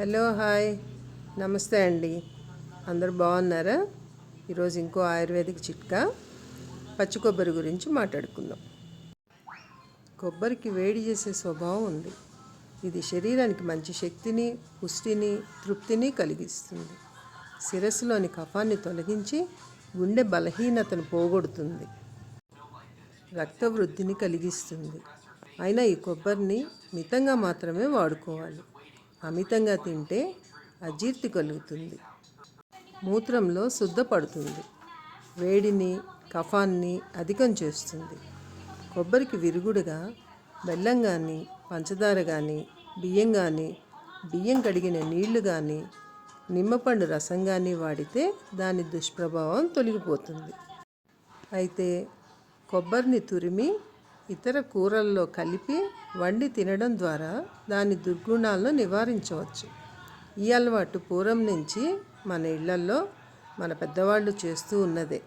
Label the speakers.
Speaker 1: Hello hi. నమస్తే అండి. అందరు బాగున్నారా? ఈరోజు ఇంకో ఆయుర్వేదిక్ చిట్కా పచ్చి కొబ్బరి గురించి మాట్లాడుకుందాం. కొబ్బరికి వేడి చేసే స్వభావం ఉంది. ఇది శరీరానికి మంచి శక్తిని పుష్టిని తృప్తిని కలిగిస్తుంది. శిరస్సులోని కఫాన్ని తొలగించి గుండె బలహీనతను పోగొడుతుంది. రక్త వృద్ధిని కలిగిస్తుంది. అయినా ఈ కొబ్బరిని మితంగా మాత్రమే వాడుకోవాలి. అమితంగా తింటే అజీర్తి కలుగుతుంది. మూత్రంలో శుద్ధపడుతుంది వేడిని కఫాన్ని అధికం చేస్తుంది. కొబ్బరికి విరుగుడుగా బెల్లం కానీ పంచదార కానీ బియ్యం కానీ బియ్యం కడిగిన నీళ్ళు కానీ నిమ్మపండు రసం కానీ వాడితే దాని దుష్ప్రభావం తొలగిపోతుంది. అయితే కొబ్బరిని తురిమి ఇతర కూరల్లో కలిపి వండి తినడం ద్వారా దాని దుర్గుణాలను నివారించవచ్చు. ఈ అలవాటు పూర్వం నుంచి మన ఇళ్ళల్లో మన పెద్దవాళ్ళు చేస్తూ ఉన్నదే.